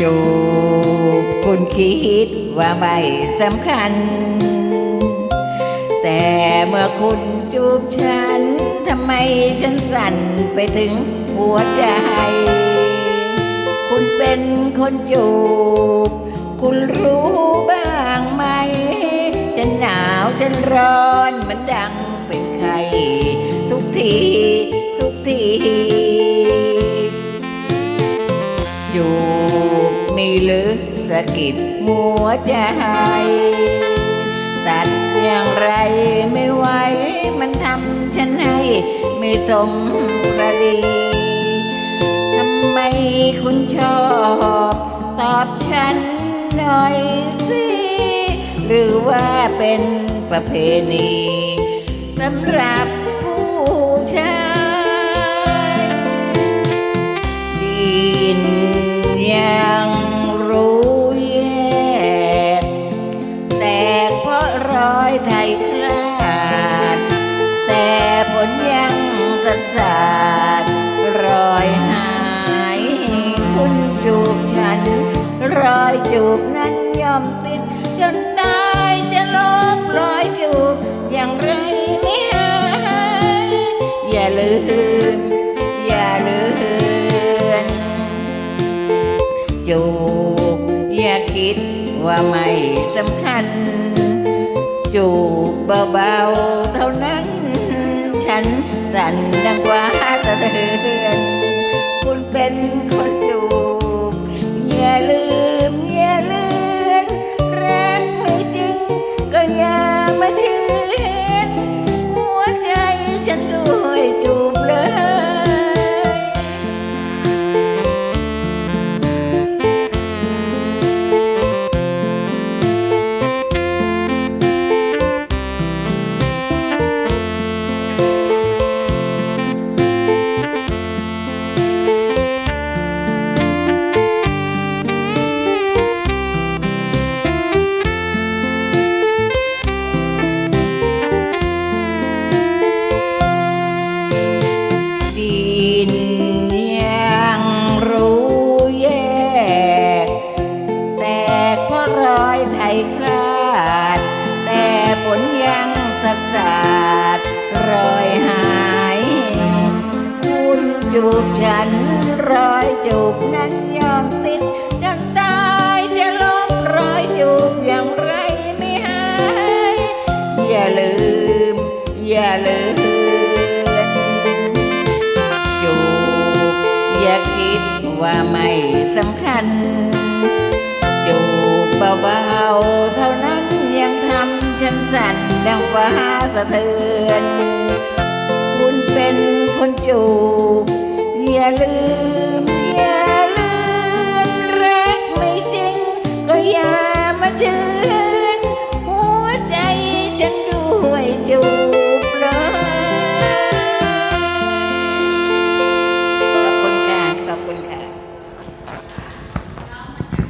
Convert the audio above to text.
จูบคุณคิดว่าไม่สำคัญ แต่เมื่อคุณจูบฉันทำไมฉันสั่นไปถึงหัวใจ คุณเป็นคนจูบ คุณรู้บ้างไหม ฉันหนาวฉันร้อนมันดังเป็นไข้ทุกทีทุกทีจูบ มีลึกสะกิดหัวใจตัดอย่างไรไม่ไหวมันทำฉันให้ไม่สมประดีทำไมคุณชอบตอบฉันหน่อยสิหรือว่าเป็นประเพณีสำหรับ รอยไทยคลาดแต่ผลยังสัดสาดรอยหายคุณจูบฉัน รอยจูบนั้นย่อมติด จนตายจะลบรอยจูบอย่างไรไม่หายอย่าลืม อย่าลือนจูบอย่าคิดว่าไม่สำคัญ จูบเบาๆเท่านั้น ฉันสั่นดังกว่าสะเทือนคุณเป็นคน จูบฉันรอยจูบนั้นยอมติดจนตายจะลบรอยจูบอย่างไรไม่หายอย่าลืม อย่าลืมจูบอย่าคิดว่าไม่สำคัญ จูบเบาๆเท่านั้นยังทำฉันสั่นดังฟ้าสะเทือนคุณเป็นคนจูบ ลืม